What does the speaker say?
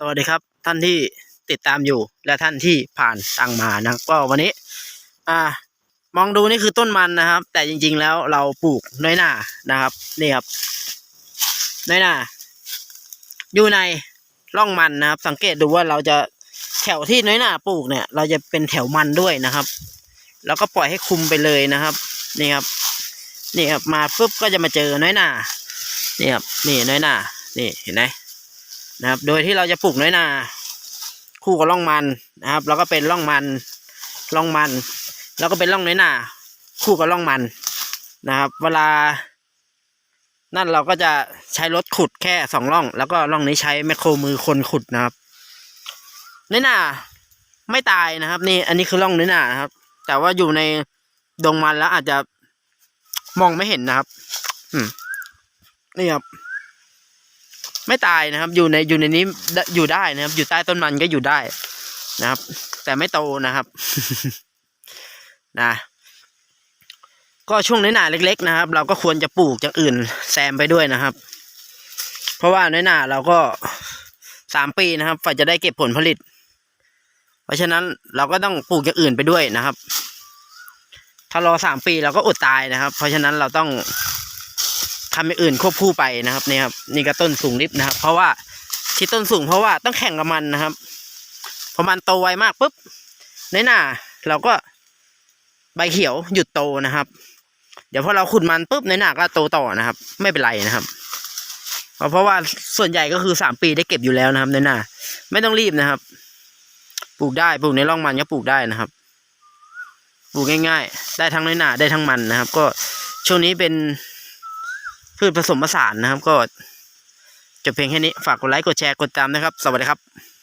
สวัสดีครับท่านที่ติดตามอยู่และท่านที่ผ่านทางมานะก็วันนี้ อ่ามองดูนี่คือต้นมันนะครับ แต่จริง ๆ แล้วเราปลูกน้อยหนานะครับนี่ครับน้อยหนาอยู่ในร่องมันนะครับ สังเกตดูว่าเราจะแถวที่น้อยหนาปลูกเนี่ย เราจะเป็นแถวมันด้วยนะครับ แล้วก็ปล่อยให้คุมไปเลยนะครับนี่ครับนี่ครับมาปุ๊บก็จะมาเจอน้อยหนานี่ครับนี่น้อยหนานี่เห็นไหม นะครับ โดยที่เราจะปลูกน้อยนา คู่กับร่องมันนะครับ แล้วก็เป็นร่องมันร่องมัน แล้วก็เป็นร่องน้อยนา คู่กับร่องมันนะครับ เวลา นั่นเราก็จะใช้รถขุดแค่สองร่อง แล้วก็ร่องนี้ใช้แมคโครมือคนขุดนะครับน้อยนาไม่ตายนะครับ นี่อันนี้คือร่องน้อยนานะครับ แต่ว่าอยู่ในดงมันแล้วอาจจะมองไม่เห็นนะครับ อืมนี่ครับ ไม่ตายนะครับ อยู่ในอยู่ในนี้อยู่ได้นะครับ อยู่ใต้ต้นมันก็อยู่ได้นะครับ แต่ไม่โตนะครับนะก็ช่วงน้อยหนาเล็ก ๆ นะครับ เราก็ควรจะปลูกอย่างอื่นแซมไปด้วยนะครับ เพราะว่าน้อยหนาเราก็สามปีนะครับฝ่าจะได้เก็บผลผลิต เพราะฉะนั้นเราก็ต้องปลูกอย่างอื่นไปด้วยนะครับ ถ้ารอสามปีเราก็อดตายนะครับ เพราะฉะนั้นเราต้อง ทำอื่นควบคู่ไปนะครับนี่ครับนี่ก็ต้นสูงนิดนะครับ เพราะว่าที่ต้นสูงเพราะว่าต้องแข่งกับมันนะครับพอมันโตไวมากปุ๊บในหน้าเราก็ใบเขียวหยุดโตนะครับ เดี๋ยวพอเราขุดมันปุ๊บในหน้าก็โตต่อนะครับ ไม่เป็นไรนะครับเพราะว่าส่วนใหญ่ก็คือสามปีได้เก็บอยู่แล้วนะครับในหน้าไม่ต้องรีบนะครับ ปลูกได้ปลูกในร่องมันก็ปลูกได้นะครับ ปลูกง่าย ๆ ได้ทั้งในหน้าได้ทั้งมันนะครับ ก็ช่วงนี้เป็น พืชผสมผสานนะครับ ก็จบเพียงแค่นี้ฝากกดไลค์กดแชร์กดติดตามนะครับ สวัสดีครับ